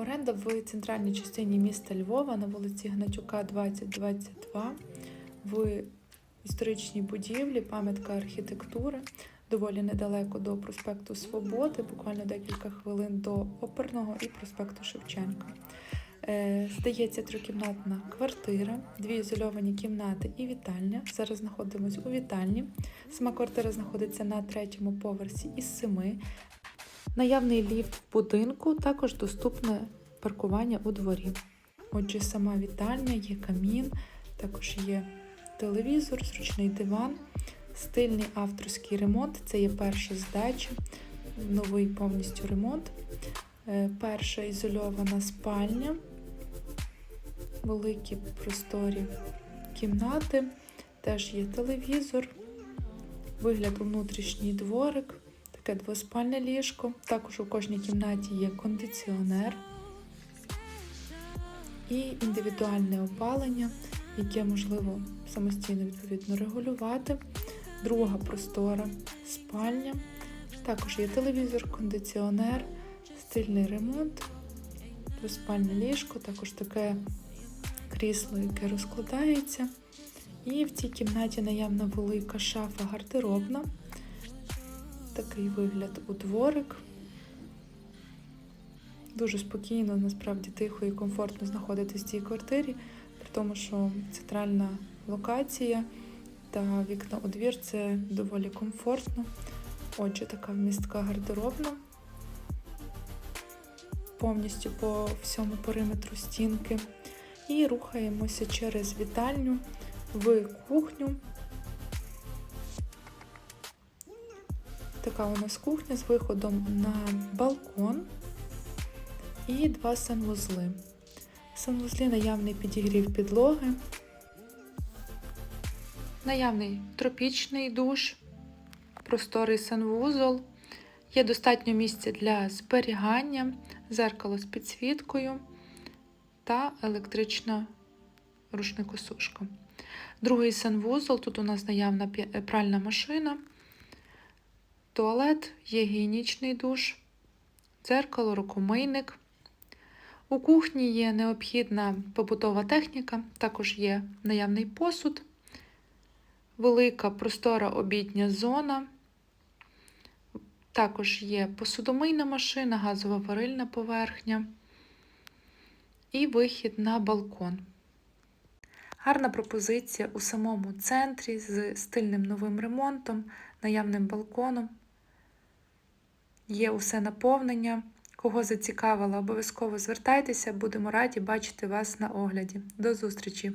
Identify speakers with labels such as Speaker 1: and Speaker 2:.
Speaker 1: Оренда в центральній частині міста Львова на вулиці Гнатюка 2022 в історичній будівлі, пам'ятка архітектури, доволі недалеко до проспекту Свободи, буквально декілька хвилин до оперного і проспекту Шевченка. Е, Здається, трикімнатна квартира, дві ізольовані кімнати і вітальня. Зараз знаходимося у вітальні. Сама квартира знаходиться на третьому поверсі із семи. Наявний ліфт в будинку, також доступне паркування у дворі. Отже, сама вітальня, є камін, також є телевізор, зручний диван, стильний авторський ремонт. Це є перша здача, новий повністю ремонт. Е, Перша ізольована спальня, великі просторі кімнати, теж є телевізор, вигляд у внутрішній дворик, таке двоспальне ліжко. Також у кожній кімнаті є кондиціонер і індивідуальне опалення, яке можливо самостійно відповідно регулювати. Друга простора спальня. Також є телевізор, кондиціонер, стильний ремонт, двоспальне ліжко, також таке крісло, яке розкладається. І в цій кімнаті наявна велика шафа гардеробна. Такий вигляд у дворик. Дуже спокійно, насправді тихо і комфортно знаходитись в цій квартирі, при тому, що центральна локація та вікна у двір це доволі комфортно. Отже, така вмістка гардеробна. Повністю по всьому периметру стінки. І рухаємося через вітальню в кухню. Така у нас кухня з виходом на балкон і два санвузли. В санвузлі наявний підігрів підлоги, наявний тропічний душ, просторий санвузол. Є достатньо місця для зберігання, зеркало з підсвіткою та електрична рушникосушка. Другий санвузол, тут у нас наявна пральна машина, туалет, є гігієнічний душ, дзеркало, рукомийник. У кухні є необхідна побутова техніка, також є наявний посуд, велика простора обідня зона. Також є посудомийна машина, газова варильна поверхня і вихід на балкон. Гарна пропозиція у самому центрі з стильним новим ремонтом, наявним балконом. Є усе наповнення. Кого зацікавило, обов'язково звертайтеся, будемо раді бачити вас на огляді. До зустрічі!